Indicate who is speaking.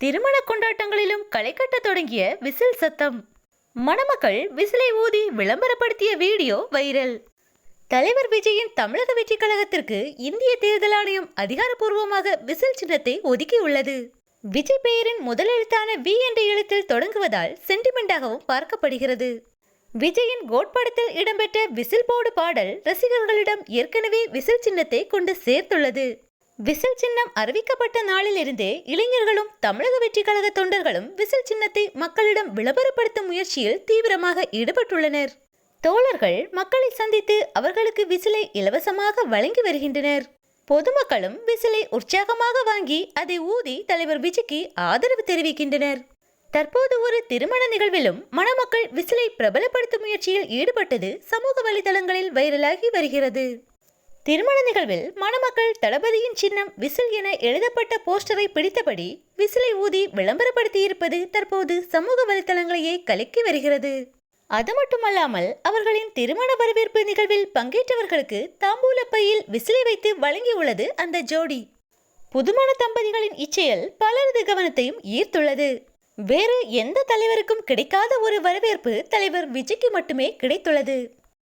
Speaker 1: திருமண கொண்டாட்டங்களிலும் களை கட்ட தொடங்கிய விசில் சத்தம். மணமக்கள் விசிலை ஊதி விளம்பரப்படுத்திய வீடியோ வைரல். தலைவர் விஜயின் தமிழக வெற்றி கழகத்திற்கு இந்திய தேர்தல் ஆணையம் அதிகாரப்பூர்வமாக விசில் சின்னத்தை ஒதுக்கியுள்ளது. விஜய் பெயரின் முதல் எழுத்தான வி என்ற எழுத்தில் தொடங்குவதால் சென்டிமெண்டாகவும் பார்க்கப்படுகிறது. விஜயின் கோட் படத்தில் இடம்பெற்ற விசில் போடு பாடல் ரசிகர்களிடம் ஏற்கனவே விசில் சின்னத்தை கொண்டு சேர்த்துள்ளது. விசில் சின்னம் அறிவிக்கப்பட்ட நாளிலிருந்தே இளைஞர்களும் தமிழக வெற்றி கழக தொண்டர்களும் விசில் சின்னத்தை மக்களிடம் விளம்பரப்படுத்தும் முயற்சியில் தீவிரமாக ஈடுபட்டுள்ளனர். தோழர்கள் மக்களை சந்தித்து அவர்களுக்கு விசிலை இலவசமாக வழங்கி வருகின்றனர். பொதுமக்களும் விசிலை உற்சாகமாக வாங்கி அதை ஊதி தலைவர் விஜய்க்கு ஆதரவு தெரிவிக்கின்றனர். தற்போது ஒரு திருமண நிகழ்விலும் மணமக்கள் விசிலை பிரபலப்படுத்தும் முயற்சியில் ஈடுபட்டது சமூக வலைதளங்களில் வைரலாகி வருகிறது. திருமண நிகழ்வில் மணமக்கள் தளபதியின் சின்னம் விசில் என எழுதப்பட்ட போஸ்டரை பிடித்தபடி விசிலை ஊதி விளம்பரப்படுத்தியிருப்பது தற்போது சமூக வலைதளங்களையே கலக்கி வருகிறது. அது மட்டுமல்லாமல் அவர்களின் திருமண வரவேற்பு நிகழ்வில் பங்கேற்றவர்களுக்கு தாம்பூல பையில் விசிலை வைத்து வழங்கியுள்ளது அந்த ஜோடி. புதுமண தம்பதிகளின் இச்செயல் பலரது கவனத்தையும் ஈர்த்துள்ளது. வேறு எந்த தலைவருக்கும் கிடைக்காத ஒரு வரவேற்பு தலைவர் விஜய்க்கு மட்டுமே கிடைத்துள்ளது.